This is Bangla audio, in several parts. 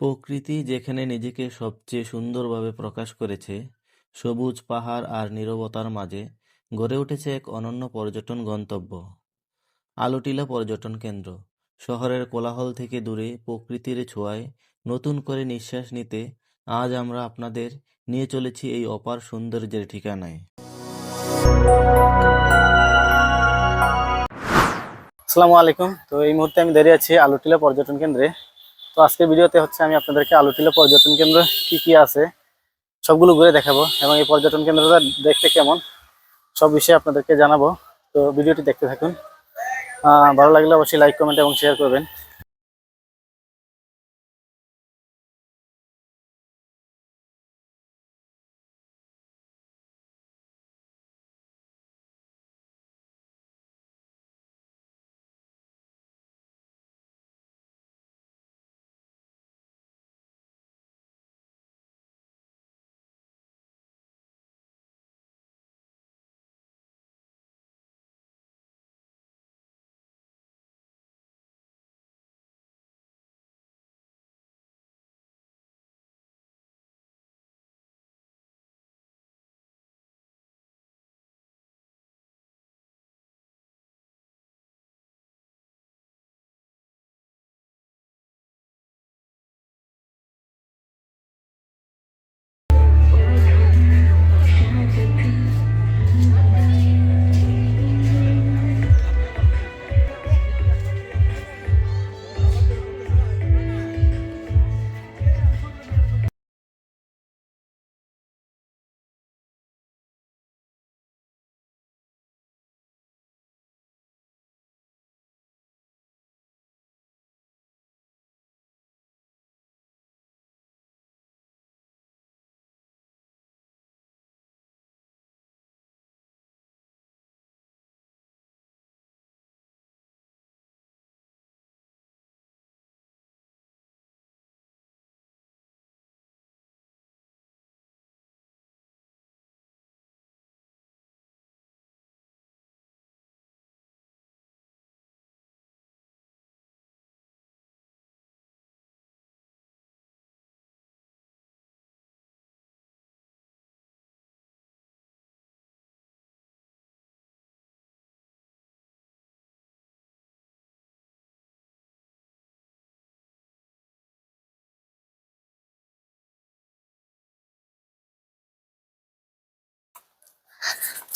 প্রকৃতি যেখানে নিজেকে সবচেয়ে সুন্দরভাবে প্রকাশ করেছে, সবুজ পাহাড় আর নীরবতার মাঝে গড়ে উঠেছে এক অনন্য পর্যটন গন্তব্য। আলুটিলা পর্যটন কেন্দ্র। শহরের কোলাহল থেকে দূরে প্রকৃতির ছোঁয়ায় নতুন করে নিঃশ্বাস নিতে আজ আমরা আপনাদের নিয়ে চলেছি এই অপার সৌন্দর্যের ঠিকানায়। আসসালামু আলাইকুম তো এই মুহূর্তে আমি দাঁড়িয়ে আছি আলুটিলা পর্যটন কেন্দ্রে তো আজকের ভিডিওতে হচ্ছে আমি আপনাদেরকে আলুটিলা পর্যটন কেন্দ্র কি কি আছে সবগুলো ঘুরে দেখাবো এবং এই পর্যটন কেন্দ্রটা দেখতে কেমন সব বিষয়ে আপনাদেরকে জানাব। তো ভিডিওটি দেখতে থাকুন। ভালো লাগলে অবশ্যই লাইক কমেন্ট এবং শেয়ার করবেন।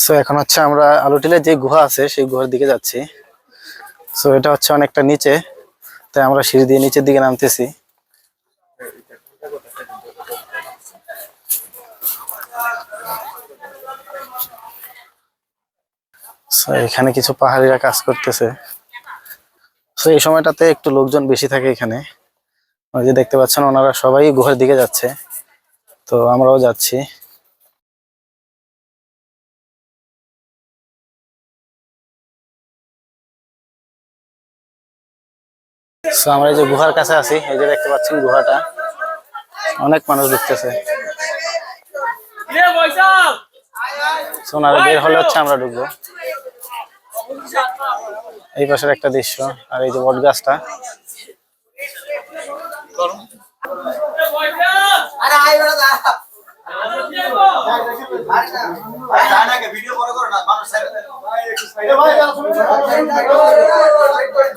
সো এখন হচ্ছে আমরা আলুটিলে যে গুহা আছে, সেই গুহার দিকে যাচ্ছি। সো এটা হচ্ছে অনেকটা নিচে, তাই আমরা সিঁড়ি দিয়ে নিচের দিকে নামতেছি। এখানে কিছু পাহাড়িরা কাজ করতেছে। সো এই সময়টাতে একটু লোকজন বেশি থাকে এখানে। যে দেখতে পাচ্ছেন, ওনারা সবাই গুহার দিকে যাচ্ছে। তো আমরাও যাচ্ছি। সো আমরা এই যে গুহার কাছে আছি, এই যে দেখতে পাচ্ছেন গুহাটা। অনেক মানুষ ঢুকতেছে। সোনার বের হলে হচ্ছে আমরা ঢুকবো। এই পাশের একটা দৃশ্য, আর এই যে বট গাছটা। ভিডিও করো না মানুষ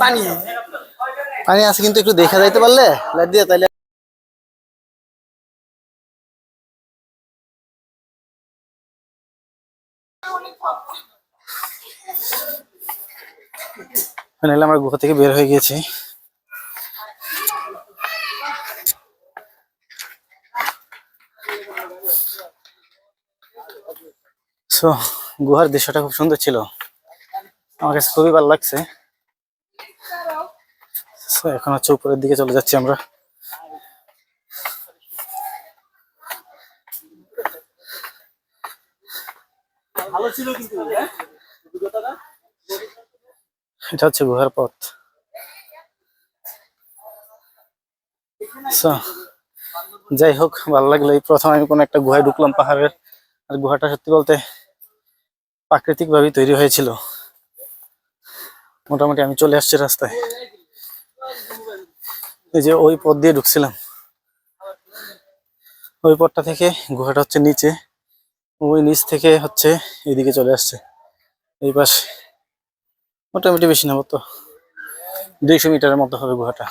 পানি। পানি আছে কিন্তু একটু দেখা যাইতে পারলে? লাইট দিয়ে তাইলে আমরা গুহা থেকে বের হয়ে গেছি সো গুহার দৃশ্যটা খুব সুন্দর ছিল। আমার কাছে খুবই ভালো লাগছে। So, এখন হচ্ছে উপরের দিকে চলে যাচ্ছি আমরা। এটা হচ্ছে গুহার পথ। So, যাই হোক, ভালো লাগল। এই প্রথম আমি কোনো একটা গুহায় ঢুকলাম পাহাড়ের। আর গুহাটা সত্যি বলতে প্রাকৃতিক ভাবেই তৈরি হয়েছিল। মোটামুটি আমি চলে আসছি রাস্তায়। এই যে ওই পথ দিয়ে ঢুকছিলাম। ওই পথটা থেকে গুহাটা হচ্ছে নিচে। ওই নিচ থেকে হচ্ছে এদিকে চলে আসছে। এই পাশে মোটামুটি বেশি না, মতো দুইশো মিটারের মতো হবে গুহাটা।